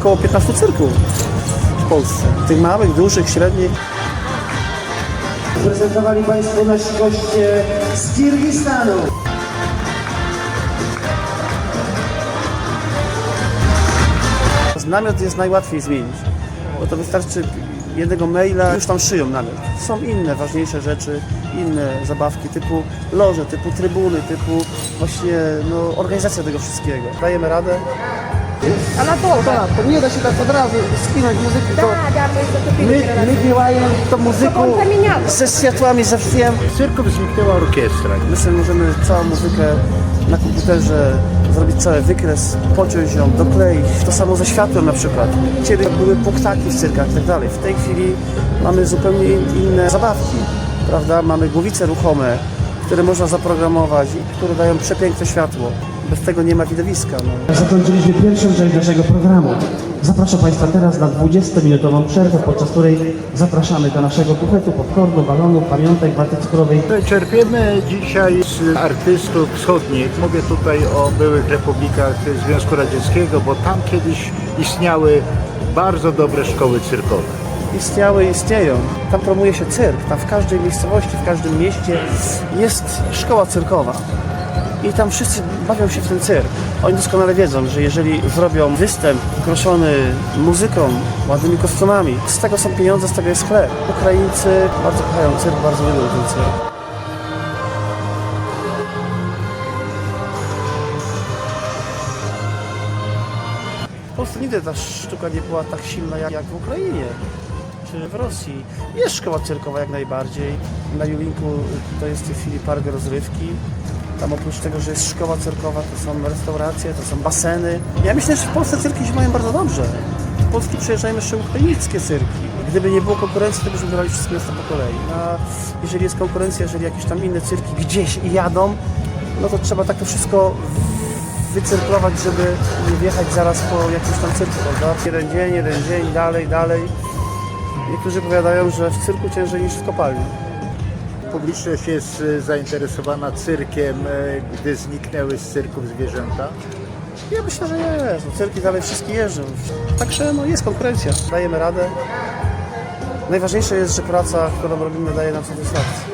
15 cyrków w Polsce. Tych małych, dużych, średnich. Prezentowali Państwo nasi goście z Kirgistanu. Namiot jest najłatwiej zmienić, bo to wystarczy jednego maila, już tam szyją namiot. Są inne, ważniejsze rzeczy, inne zabawki typu loże, typu trybuny, typu właśnie no, organizacja tego wszystkiego. Dajemy radę. A na to, tak. nie da się tak od razu skinąć muzyki. To tak, Da, my to my, my tą muzyką ze światłami, ze wszystkim. Cyrków zniknęła orkiestra. My sobie możemy całą muzykę na komputerze zrobić cały wykres, pociąć ją, dokleić. To samo ze światłem na przykład. Kiedyś były punktaki w cyrkach i tak dalej. W tej chwili mamy zupełnie inne zabawki, prawda? Mamy głowice ruchome, które można zaprogramować i które dają przepiękne światło. Bez tego nie ma widowiska. No. Zakończyliśmy pierwszą część naszego programu. Zapraszam Państwa teraz na 20-minutową przerwę, podczas której zapraszamy do naszego bufetu, popcornu, balonów, pamiątek, waty cukrowej. Czerpiemy dzisiaj z artystów wschodnich. Mówię tutaj o byłych republikach Związku Radzieckiego, bo tam kiedyś istniały bardzo dobre szkoły cyrkowe. istniały istnieją. Tam promuje się cyrk. Tam w każdej miejscowości, w każdym mieście jest szkoła cyrkowa. I tam wszyscy bawią się w ten cyrk. Oni doskonale wiedzą, że jeżeli zrobią występ kroszony muzyką, ładnymi kostiumami, z tego są pieniądze, z tego jest chleb. Ukraińcy bardzo kochają cyrk, bardzo lubią ten cyrk. W Polsce nigdy ta sztuka nie była tak silna jak, w Ukrainie w Rosji. Jest szkoła cyrkowa jak najbardziej. Na Julinku to jest w tej chwili park rozrywki. Tam oprócz tego, że jest szkoła cyrkowa, to są restauracje, to są baseny. Ja myślę, że w Polsce cyrki się mają bardzo dobrze. W Polski przyjeżdżają jeszcze ukraińskie cyrki. Gdyby nie było konkurencji, to byśmy brali wszystkie miasta po kolei. A jeżeli jest konkurencja, jeżeli jakieś tam inne cyrki gdzieś jadą, no to trzeba tak to wszystko wycyrklować, żeby nie wjechać zaraz po jakimś tam cyrku, prawda? Jeden dzień, jeden dzień, dalej, dalej. Niektórzy powiadają, że w cyrku ciężej niż w kopalni. Publiczność jest e, zainteresowana cyrkiem, e, gdy zniknęły z cyrków zwierzęta. Ja myślę, że jest. No, cyrki dalej wszystkie jeżdżą. Także no, jest konkurencja. Dajemy radę. Najważniejsze jest, że praca, którą robimy, daje nam satysfakcję.